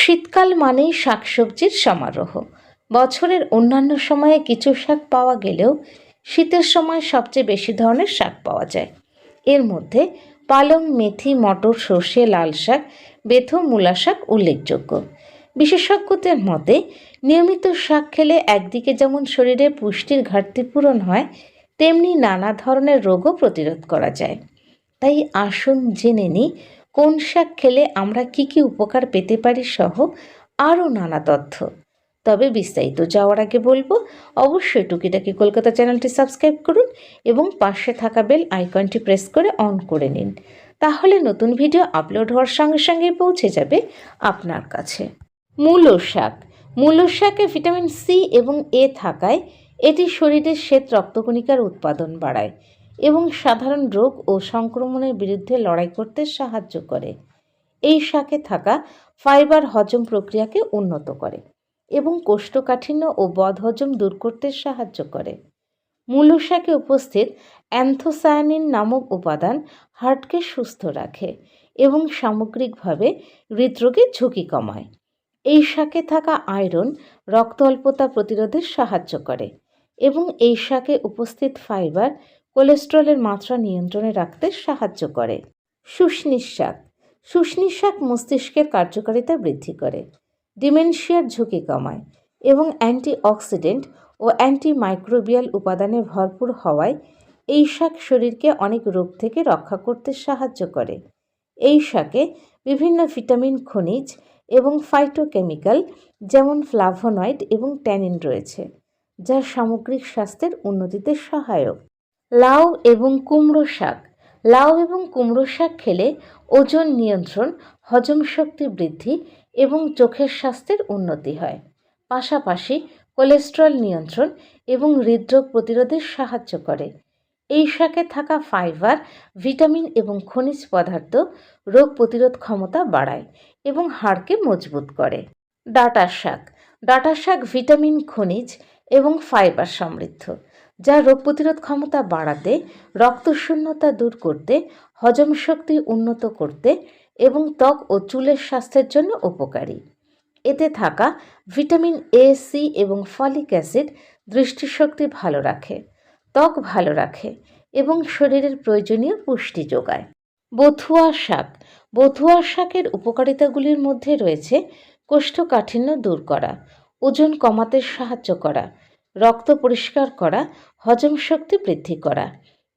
শীতকাল মানেই শাকসবজির সমারোহ। বছরের অন্যান্য সময়ে কিছু শাক পাওয়া গেলেও শীতের সময় সবচেয়ে বেশি ধরনের শাক পাওয়া যায়। এর মধ্যে পালং, মেথি, মটর, সর্ষে, লাল শাক, বেথো, মূলা শাক উল্লেখযোগ্য। বিশেষজ্ঞদের মতে, নিয়মিত শাক খেলে একদিকে যেমন শরীরে পুষ্টির ঘাটতি পূরণ হয়, তেমনি নানা ধরনের রোগও প্রতিরোধ করা যায়। তাই আসুন জেনে নিই কোন শাক খেলে আমরা কি কি উপকার পেতে পারি সহ আরও নানা তথ্য। তবে বিস্তারিত যাওয়ার আগে বলব, অবশ্যই টুকিটাকি কলকাতা চ্যানেলটি সাবস্ক্রাইব করুন এবং পাশে থাকা বেল আইকনটি প্রেস করে অন করে নিন। তাহলে নতুন ভিডিও আপলোড হওয়ার সঙ্গে সঙ্গেই পৌঁছে যাবে আপনার কাছে। মূলো শাক। মূলো শাকে ভিটামিন সি এবং এ থাকায় এটি শরীরের শ্বেত রক্তকণিকার উৎপাদন বাড়ায়। এবং সাধারণ রোগ ও সংক্রমণের বিরুদ্ধে লড়াই করতে সাহায্য করে। এই শাকে থাকা ফাইবার হজম প্রক্রিয়াকে উন্নত করে এবং কোষ্ঠকাঠিন্য ও বদহজম দূর করতে সাহায্য করে। মূল শাকে উপস্থিত অ্যান্থোসায়ানিন নামক উপাদান হার্টকে সুস্থ রাখে এবং সামগ্রিকভাবে হৃদরোগের ঝুঁকি কমায়। এই শাকে থাকা আয়রন রক্ত অল্পতা প্রতিরোধে সাহায্য করে এবং এই শাকে উপস্থিত ফাইবার কোলেস্ট্রলের মাত্রা নিয়ন্ত্রণে রাখতে সাহায্য করে। শুষ্নির শাক শাক মস্তিষ্কের কার্যকারিতা বৃদ্ধি করে, ডিমেনশিয়ার ঝুঁকি কমায় এবং অ্যান্টিঅক্সিডেন্ট ও অ্যান্টিমাইক্রোবিয়াল উপাদানে ভরপুর হওয়ায় এই শাক শরীরকে অনেক রোগ থেকে রক্ষা করতে সাহায্য করে। এই শাকে বিভিন্ন ভিটামিন, খনিজ এবং ফাইটোকেমিক্যাল যেমন ফ্লাভোনয়েড এবং ট্যানিন রয়েছে, যা সামগ্রিক স্বাস্থ্যের উন্নতিতে সহায়ক। লাউ এবং কুমড়ো শাক। লাউ এবং কুমড়ো শাক খেলে ওজন নিয়ন্ত্রণ, হজম শক্তি বৃদ্ধি এবং চোখের স্বাস্থ্যের উন্নতি হয়। পাশাপাশি কোলেস্ট্রল নিয়ন্ত্রণ এবং হৃদরোগ প্রতিরোধে সাহায্য করে। এই শাকে থাকা ফাইবার, ভিটামিন এবং খনিজ পদার্থ রোগ প্রতিরোধ ক্ষমতা বাড়ায় এবং হাড়কে মজবুত করে। ডাটা শাক। ডাটা শাক ভিটামিন, খনিজ এবং ফাইবার সমৃদ্ধ। যা রোগ প্রতিরোধ ক্ষমতা বাড়াতে, রক্তশূন্যতা দূর করতে, হজম শক্তি উন্নত করতে এবং ত্বক ও চুলের স্বাস্থ্যের জন্য উপকারী। এতে থাকা ভিটামিন এ সি এবং ফলিক অ্যাসিড দৃষ্টিশক্তি ভালো রাখে, ত্বক ভালো রাখে এবং শরীরের প্রয়োজনীয় পুষ্টি যোগায়। বথুয়া শাক। বথুয়া শাকের উপকারিতাগুলির মধ্যে রয়েছে কোষ্ঠকাঠিন্য দূর করা, ওজন কমাতে সাহায্য করা রক্ত পরিষ্কার করা, হজম শক্তি বৃদ্ধি করা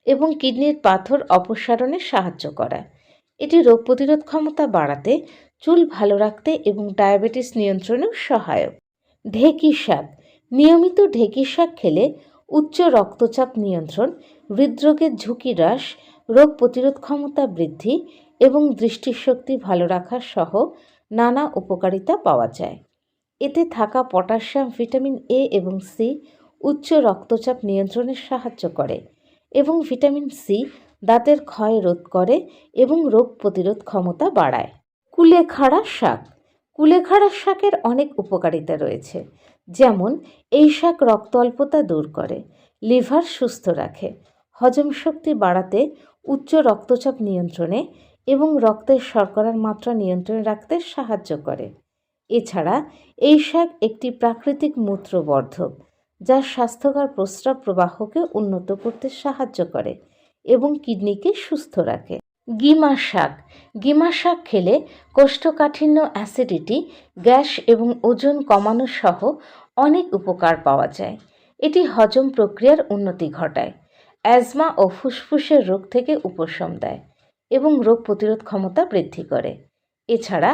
এবং কিডনির পাথর অপসারণে সাহায্য করা। এটি রোগ প্রতিরোধ ক্ষমতা বাড়াতে, চুল ভালো রাখতে এবং ডায়াবেটিস নিয়ন্ত্রণেও সহায়ক। ঢেকি শাক, নিয়মিত ঢেকি শাক খেলে উচ্চ রক্তচাপ নিয়ন্ত্রণ, হৃদরোগের ঝুঁকি হ্রাস, রোগ প্রতিরোধ ক্ষমতা বৃদ্ধি এবং দৃষ্টিশক্তি ভালো রাখা সহ নানা উপকারিতা পাওয়া যায়। এতে থাকা পটাশিয়াম, ভিটামিন এ এবং সি উচ্চ রক্তচাপ নিয়ন্ত্রণে সাহায্য করে এবং ভিটামিন সি দাঁতের ক্ষয় রোধ করে এবং রোগ প্রতিরোধ ক্ষমতা বাড়ায়। কুলেখাড়া শাক। কুলেখাড়া শাকের অনেক উপকারিতা রয়েছে, যেমন এই শাক রক্ত অল্পতা দূর করে, লিভার সুস্থ রাখে, হজম শক্তি বাড়াতে, উচ্চ রক্তচাপ নিয়ন্ত্রণে এবং রক্তের শর্করার মাত্রা নিয়ন্ত্রণে রাখতে সাহায্য করে। এছাড়া এই শাক একটি প্রাকৃতিক মূত্রবর্ধক, যা স্বাস্থ্যকর প্রস্রাব প্রবাহকে উন্নত করতে সাহায্য করে এবং কিডনিকে সুস্থ রাখে। গিমা শাক গিমা শাক খেলে কোষ্ঠকাঠিন্য, অ্যাসিডিটি, গ্যাস এবং ওজন কমানো সহ অনেক উপকার পাওয়া যায়। এটি হজম প্রক্রিয়ার উন্নতি ঘটায়, অ্যাজমা ও ফুসফুসের রোগ থেকে উপশম দেয় এবং রোগ প্রতিরোধ ক্ষমতা বৃদ্ধি করে। এছাড়া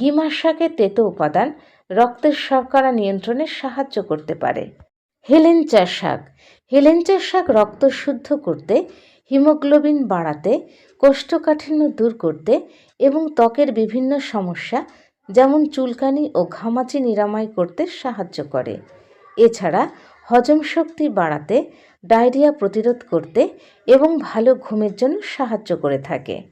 গিমার শাকের তেতো উপাদান রক্তের শর্করা নিয়ন্ত্রণে সাহায্য করতে পারে। হেলেঞ্চা শাক। হেলেঞ্চা শাক রক্ত শুদ্ধ করতে, হিমোগ্লোবিন বাড়াতে, কোষ্ঠকাঠিন্য দূর করতে এবং ত্বকের বিভিন্ন সমস্যা যেমন চুলকানি ও ঘামাচি নিরাময় করতে সাহায্য করে। এছাড়া হজম শক্তি বাড়াতে, ডায়রিয়া প্রতিরোধ করতে এবং ভালো ঘুমের জন্য সাহায্য করে থাকে।